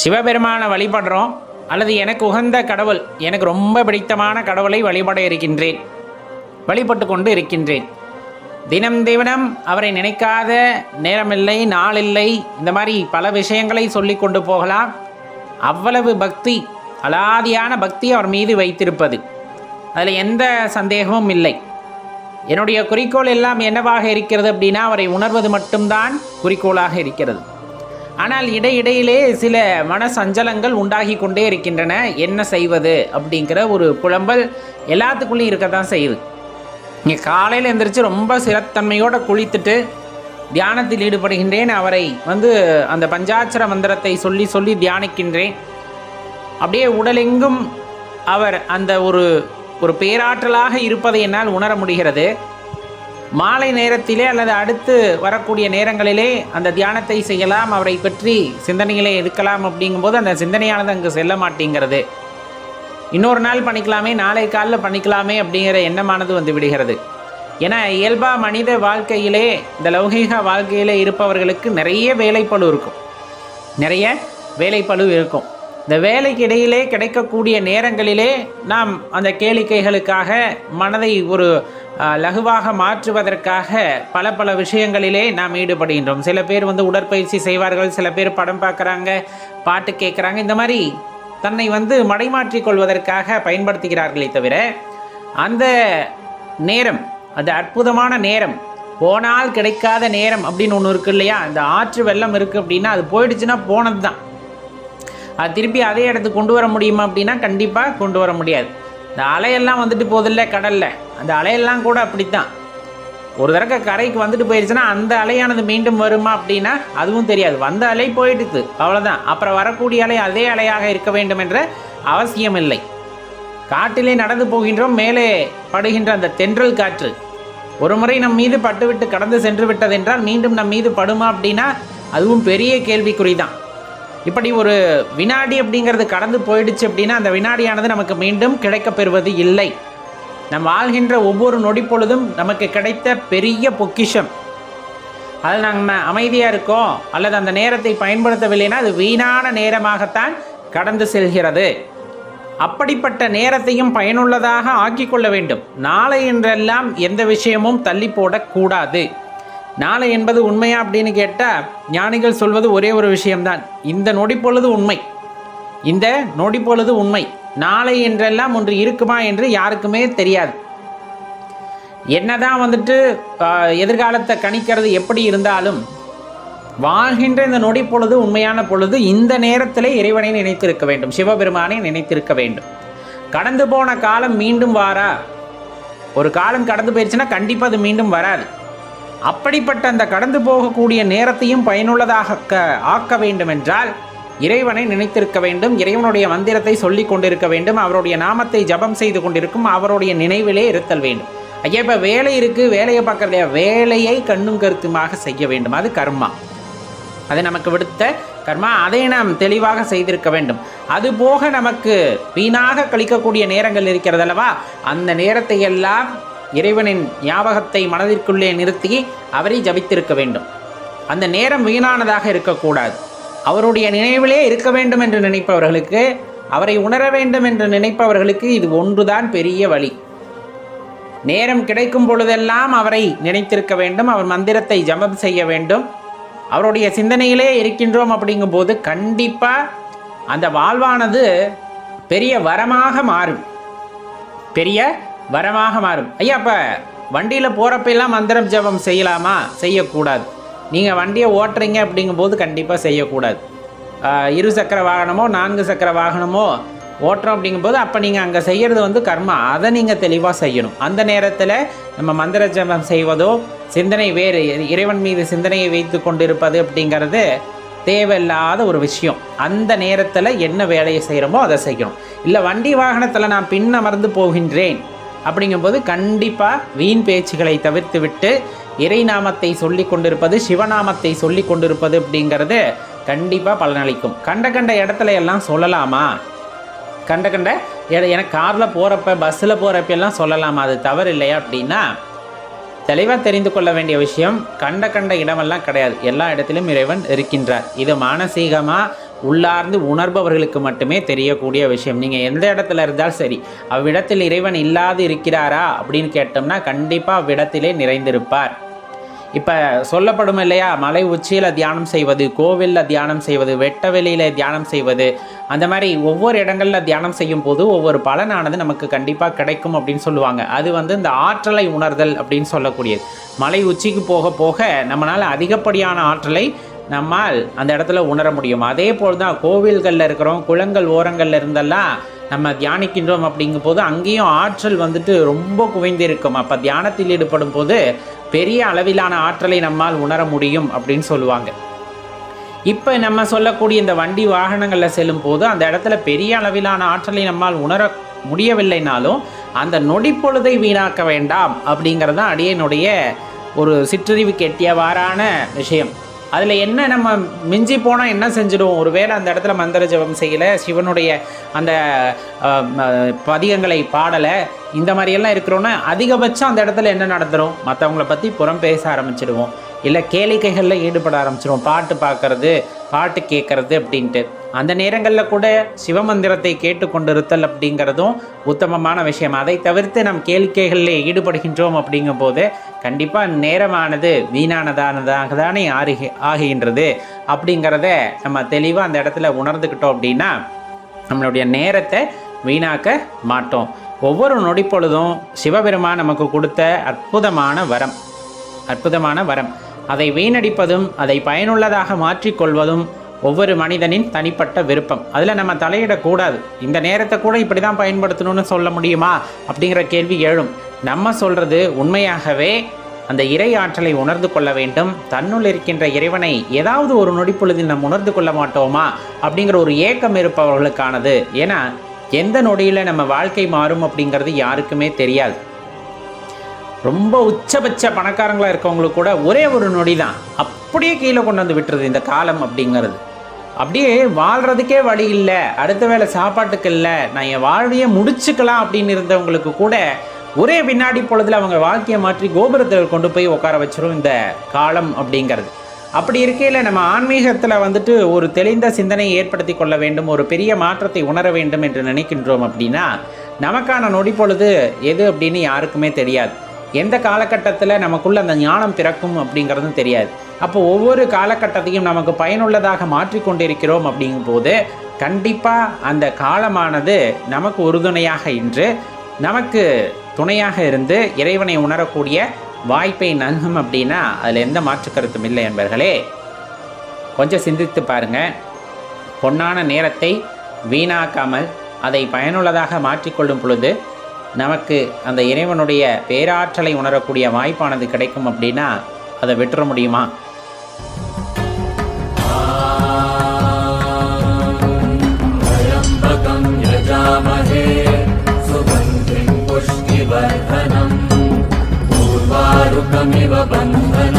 சிவபெருமானை வழிபடுறோம் அல்லது எனக்கு உகந்த கடவுள் எனக்கு ரொம்ப பிடித்தமான கடவுளை வழிபட இருக்கின்றேன் வழிபட்டு கொண்டு இருக்கின்றேன். தினம் தினம் அவரை நினைக்காத நேரமில்லை நாளில்லை இந்த மாதிரி பல விஷயங்களை சொல்லி கொண்டு போகலாம். அவ்வளவு பக்தி அலாதியான பக்தி அவர் மீது வைத்திருப்பது. அதில் எந்த சந்தேகமும் இல்லை. என்னுடைய குறிக்கோள் எல்லாம் என்னவாக இருக்கிறது அப்படின்னா அவரை உணர்வது மட்டும்தான் குறிக்கோளாக இருக்கிறது. ஆனால் இடையிடையிலே சில மன சஞ்சலங்கள் உண்டாகி கொண்டே இருக்கின்றன. என்ன செய்வது அப்படிங்கிற ஒரு புலம்பல் எல்லாத்துக்குள்ளேயும் இருக்க தான் செய்யுது. இங்கே காலையில் எந்திரிச்சு ரொம்ப சிறத்தன்மையோடு குளித்துட்டு தியானத்தில் ஈடுபடுகின்றேன். அவரை வந்து அந்த பஞ்சாட்சர மந்திரத்தை சொல்லி சொல்லி தியானிக்கின்றேன். அப்படியே உடலெங்கும் அவர் அந்த ஒரு ஒரு பேராற்றலாக இருப்பதை என்னால் உணர முடிகிறது. மாலை நேரத்திலே அல்லது அடுத்து வரக்கூடிய நேரங்களிலே அந்த தியானத்தை செய்யலாம் அவரை பற்றி சிந்தனைகளை எடுக்கலாம் அப்படிங்கும்போது அந்த சிந்தனையானது அங்கு செல்ல மாட்டேங்கிறது. இன்னொரு நாள் பண்ணிக்கலாமே நாளை காலில் பண்ணிக்கலாமே அப்படிங்கிற எண்ணமானது வந்து விடுகிறது. ஏன்னா இயல்பா மனித வாழ்க்கையிலே இந்த லௌகீக வாழ்க்கையிலே இருப்பவர்களுக்கு நிறைய வேலைப்பழு இருக்கும். நிறைய வேலைப்பழு இருக்கும். இந்த வேலைக்கு இடையிலே கிடைக்கக்கூடிய நேரங்களிலே நாம் அந்த கேளிக்கைகளுக்காக மனதை ஒரு லகுவாக மாற்றுவதற்காக பல பல விஷயங்களிலே நாம் ஈடுபடுகின்றோம். சில பேர் வந்து உடற்பயிற்சி செய்வார்கள் சில பேர் படம் பார்க்குறாங்க பாட்டு கேட்குறாங்க இந்த மாதிரி தன்னை வந்து மடைமாற்றிக் கொள்வதற்காக பயன்படுத்துகிறார்களே தவிர அந்த நேரம் அந்த அற்புதமான நேரம் போனால் கிடைக்காத நேரம் அப்படின்னு ஒன்று இருக்கு இல்லையா? அந்த ஆற்று வெள்ளம் இருக்குது அப்படின்னா அது போயிடுச்சுன்னா போனது தான் அது திருப்பி அதே இடத்துக்கு கொண்டு வர முடியுமா அப்படின்னா கண்டிப்பாக கொண்டு வர முடியாது. இந்த அலையெல்லாம் வந்துட்டு போதில்ல கடலில். அந்த அலையெல்லாம் கூட அப்படித்தான். ஒரு தடவை கரைக்கு வந்துட்டு போயிடுச்சுன்னா அந்த அலையானது மீண்டும் வருமா அப்படின்னா அதுவும் தெரியாது. வந்த அலை போயிடுது அவ்வளோதான் அப்புறம் வரக்கூடிய அலை அதே அலையாக இருக்க வேண்டும் என்ற அவசியம் இல்லை காட்டிலே நடந்து போகின்றோம் மேலே படுகின்ற அந்த தென்றல் காற்று. ஒரு முறை நம் மீது பட்டுவிட்டு கடந்து சென்று விட்டதென்றால் மீண்டும் நம் மீது படுமா அப்படின்னா அதுவும் பெரிய கேள்விக்குறி தான் இப்படி ஒரு வினாடி அப்படிங்கிறது கடந்து போயிடுச்சு அப்படின்னா அந்த வினாடியானது நமக்கு மீண்டும் கிடைக்கப் பெறுவது இல்லை. நம் வாழ்கின்ற ஒவ்வொரு நொடி பொழுதும் நமக்கு கிடைத்த பெரிய பொக்கிஷம். அது நம்ம அமைதியாக இருக்கோம் அல்லது அந்த நேரத்தை பயன்படுத்தவில்லைன்னா அது வீணான நேரமாகத்தான் கடந்து செல்கிறது. அப்படிப்பட்ட நேரத்தையும் பயனுள்ளதாக ஆக்கிக்கொள்ள வேண்டும். நாளை என்றெல்லாம் எந்த விஷயமும் தள்ளி போடக்கூடாது நாளை என்பது உண்மையா அப்படின்னு கேட்டால் ஞானிகள் சொல்வது ஒரே ஒரு விஷயம்தான். இந்த நொடி பொழுது உண்மை. இந்த நொடி பொழுது உண்மை. நாளை என்றெல்லாம் ஒன்று இருக்குமா என்று யாருக்குமே தெரியாது. என்னதான் வந்துட்டு எதிர்காலத்தை கணிக்கிறது எப்படி இருந்தாலும் வாழ்கின்ற இந்த நொடி பொழுது உண்மையான பொழுது இந்த நேரத்திலே இறைவனை நினைத்திருக்க வேண்டும். சிவபெருமானை நினைத்திருக்க வேண்டும். கடந்து போன காலம் மீண்டும் வாரா? ஒரு காலம் கடந்து போயிடுச்சுன்னா கண்டிப்பாக அது மீண்டும் வராது. அப்படிப்பட்ட அந்த கடந்து போகக்கூடிய நேரத்தையும் பயனுள்ளதாக ஆக்க வேண்டும் என்றால் இறைவனை நினைத்திருக்க வேண்டும் இறைவனுடைய மந்திரத்தை சொல்லி கொண்டிருக்க வேண்டும் அவருடைய நாமத்தை ஜபம் செய்து கொண்டிருக்கும் அவருடைய நினைவிலே இருத்தல் வேண்டும். ஐயா இப்போ வேலை இருக்குது வேலையை பார்க்கறதையா வேலையை கண்ணும் கருத்துமாக செய்ய வேண்டும். அது கர்மா. அது நமக்கு விடுத்த கர்மா. அதை நாம் தெளிவாக செய்திருக்க வேண்டும். அதுபோக நமக்கு வீணாக கழிக்கக்கூடிய நேரங்கள் இருக்கிறது அல்லவா அந்த நேரத்தை எல்லாம் இறைவனின் ஞாபகத்தை மனதிற்குள்ளே நிறுத்தி அவரை ஜபித்திருக்க வேண்டும். அந்த நேரம் வீணானதாக இருக்கக்கூடாது. அவருடைய நினைவிலே இருக்க வேண்டும் என்று நினைப்பவர்களுக்கு அவரை உணர வேண்டும் என்று நினைப்பவர்களுக்கு இது ஒன்றுதான் பெரிய வழி. நேரம் கிடைக்கும் பொழுதெல்லாம் அவரை நினைத்திருக்க வேண்டும் அவர் மந்திரத்தை ஜபம் செய்ய வேண்டும். அவருடைய சிந்தனையிலே இருக்கின்றோம் அப்படிங்கும்போது கண்டிப்பாக அந்த வாழ்வானது பெரிய வரமாக மாறும். பெரிய வரமாக மாறும். ஐயா அப்போ வண்டியில் போகிறப்பெல்லாம் மந்திரம் ஜபம் செய்யலாமா? செய்யக்கூடாது. நீங்கள் வண்டியை ஓட்டுறீங்க அப்படிங்கும்போது கண்டிப்பாக செய்யக்கூடாது. இரு சக்கர வாகனமோ நான்கு சக்கர வாகனமோ ஓட்டுறோம் அப்படிங்கும்போது அப்போ நீங்கள் அங்கே செய்கிறது வந்து கர்மா. அதை நீங்கள் தெளிவாக செய்யணும். அந்த நேரத்தில் நம்ம மந்திர ஜபம் செய்வதோ சிந்தனை வேறு இறைவன் மீது சிந்தனையை வைத்து கொண்டிருப்பது அப்படிங்கிறது தேவையில்லாத ஒரு விஷயம். அந்த நேரத்தில் என்ன வேலையை செய்கிறோமோ அதை செய்யணும். இல்லை வண்டி வாகனத்தில் நான் பின் அமர்ந்து போகின்றேன். அப்படிங்கும்போது கண்டிப்பாக வீண் பேச்சுகளை தவிர்த்து விட்டு இறை நாமத்தை சொல்லி கொண்டிருப்பது சிவநாமத்தை சொல்லி கொண்டிருப்பது அப்படிங்கிறது கண்டிப்பாக பலனளிக்கும். கண்ட கண்ட இடத்துல எல்லாம் சொல்லலாமா? கண்ட கண்ட எனக்கு காரில் போகிறப்ப பஸ்ஸில் போகிறப்ப எல்லாம் சொல்லலாமா? அது தவறு இல்லையா அப்படின்னா தெளிவாக தெரிந்து கொள்ள வேண்டிய விஷயம் கண்ட கண்ட இடமெல்லாம் கிடையாது. எல்லா இடத்திலும் இறைவன் இருக்கின்றார். இது மானசீகமாக உள்ளார்ந்து உணர்பவர்களுக்கு மட்டுமே தெரியக்கூடிய விஷயம். நீங்கள் எந்த இடத்துல இருந்தாலும் சரி அவ்விடத்தில் இறைவன் இல்லாது இருக்கிறாரா அப்படின்னு கேட்டோம்னா கண்டிப்பாக அவ்விடத்திலே நிறைந்திருப்பார். இப்போ சொல்லப்படும் இல்லையா மலை உச்சியில் தியானம் செய்வது கோவிலில் தியானம் செய்வது வெட்ட வெளியில் தியானம் செய்வது அந்த மாதிரி ஒவ்வொரு இடங்களில் தியானம் செய்யும் போது ஒவ்வொரு பலனானது நமக்கு கண்டிப்பாக கிடைக்கும் அப்படின்னு சொல்லுவாங்க. அது வந்து இந்த ஆற்றலை உணர்தல் அப்படின்னு சொல்லக்கூடியது. மலை உச்சிக்கு போக போக நம்மளால் அதிகப்படியான ஆற்றலை நம்மால் அந்த இடத்துல உணர முடியும். அதே போல் தான் கோவில்களில் இருக்கிறோம் குளங்கள் ஓரங்களில் இருந்தெல்லாம் நம்ம தியானிக்கின்றோம் அப்படிங்கும் போது அங்கேயும் ஆற்றல் வந்துட்டு ரொம்ப குவிந்திருக்கும். அப்போ தியானத்தில் ஈடுபடும் போது பெரிய அளவிலான ஆற்றலை நம்மால் உணர முடியும் அப்படின்னு சொல்லுவாங்க. இப்போ நம்ம சொல்லக்கூடிய இந்த வண்டி வாகனங்களில் செல்லும் போது அந்த இடத்துல பெரிய அளவிலான ஆற்றலை நம்மால் உணர முடியவில்லைனாலும் அந்த நொடி பொழுதை வீணாக்க வேண்டாம் அப்படிங்கிறது தான் அடியனுடைய ஒரு சிற்றறிவு கெட்டியவாறான விஷயம். அதில் என்ன நம்ம மிஞ்சி போனால் என்ன செஞ்சிடுவோம் ஒருவேளை அந்த இடத்துல மந்திர ஜபம் செய்யலை சிவனுடைய அந்த பதிகங்களை பாடலை இந்த மாதிரியெல்லாம் இருக்கிறோன்னா அதிகபட்சம் அந்த இடத்துல என்ன நடந்துடும் மற்றவங்கள பற்றி புறம் பேச ஆரம்பிச்சிடுவோம். இல்லை கேளிக்கைகளில் ஈடுபட ஆரம்பிச்சிடுவோம். பாட்டு பார்க்கறது பாட்டு கேட்குறது அப்படின்ட்டு. அந்த நேரங்களில் கூட சிவமந்திரத்தை கேட்டுக்கொண்டிருத்தல் அப்படிங்கிறதும் உத்தமமான விஷயம். அதை தவிர்த்து நம் கேளிக்கைகளில் ஈடுபடுகின்றோம் அப்படிங்கும் போது கண்டிப்பாக நேரமானது வீணானதானதாக தானே ஆறுகி ஆகுகின்றது. அப்படிங்கிறத நம்ம தெளிவாக அந்த இடத்துல உணர்ந்துக்கிட்டோம் அப்படின்னா நம்மளுடைய நேரத்தை வீணாக்க மாட்டோம். ஒவ்வொரு நொடிப்பொழுதும் சிவபெருமான் நமக்கு கொடுத்த அற்புதமான வரம் அற்புதமான வரம். அதை வீணடிப்பதும் அதை பயனுள்ளதாக மாற்றிக்கொள்வதும் ஒவ்வொரு மனிதனின் தனிப்பட்ட விருப்பம். அதில் நம்ம தலையிடக்கூடாது. இந்த நேரத்தை கூட இப்படி தான் பயன்படுத்தணும்னு சொல்ல முடியுமா? அப்படிங்கிற கேள்வி எழும். நம்ம சொல்கிறது உண்மையாகவே அந்த இறை ஆற்றலை உணர்ந்து கொள்ள வேண்டும். தன்னுள் இருக்கின்ற இறைவனை ஏதாவது ஒரு நொடிப்பொழுதில் நாம் உணர்ந்து கொள்ள மாட்டோமா? அப்படிங்கிற ஒரு ஏக்கம் இருப்பவர்களுக்கானது. ஏன்னா எந்த நொடியில் நம்ம வாழ்க்கை மாறும் அப்படிங்கிறது யாருக்குமே தெரியாது. ரொம்ப உச்சபட்ச பணக்காரங்களாக இருக்கவங்களுக்கு கூட ஒரே ஒரு நொடி தான் அப்படியே கீழே கொண்டு வந்து விட்டுருது இந்த காலம் அப்படிங்கிறது. அப்படியே வாழ்கிறதுக்கே வழி இல்லை. அடுத்த வேளை சாப்பாட்டுக்கு இல்லை. நான் என் வாழ்வையே முடிச்சுக்கலாம் அப்படின்னு இருந்தவங்களுக்கு கூட ஒரே வினாடி பொழுதுல அவங்க வாழ்க்கையை மாற்றி கோபுரத்தில் கொண்டு போய் உட்கார வச்சிரும் இந்த காலம் அப்படிங்கிறது. அப்படி இருக்கையில் நம்ம ஆன்மீகத்தில் வந்துட்டு ஒரு தெளிந்த சிந்தனையை ஏற்படுத்தி கொள்ள வேண்டும் ஒரு பெரிய மாற்றத்தை உணர வேண்டும் என்று நினைக்கின்றோம் அப்படின்னா நமக்கான நொடி பொழுது எது அப்படின்னு யாருக்குமே தெரியாது. எந்த காலகட்டத்தில் நமக்குள்ள அந்த ஞானம் பிறக்கும் அப்படிங்கிறதும் தெரியாது. அப்போ ஒவ்வொரு காலகட்டத்தையும் நமக்கு பயனுள்ளதாக மாற்றிக்கொண்டிருக்கிறோம் அப்படிங்கும்போது கண்டிப்பாக அந்த காலமானது நமக்கு உறுதுணையாக இன்று நமக்கு துணையாக இருந்து இறைவனை உணரக்கூடிய வாய்ப்பை நல்கும் அப்படின்னா அதில் எந்த மாற்று கருத்தும் இல்லை என்பர்களே கொஞ்சம் சிந்தித்து பாருங்கள் பொன்னான நேரத்தை வீணாக்காமல் அதை பயனுள்ளதாக மாற்றிக்கொள்ளும் பொழுது நமக்கு அந்த இறைவனுடைய பேராற்றலை உணரக்கூடிய வாய்ப்பானது கிடைக்கும் அப்படின்னா அதை விட்டுற முடியுமா? யஜாமகே यजामहे सुगन्धिं पुष्टिवर्धनम् पूर्वारुकमिव बन्धनम्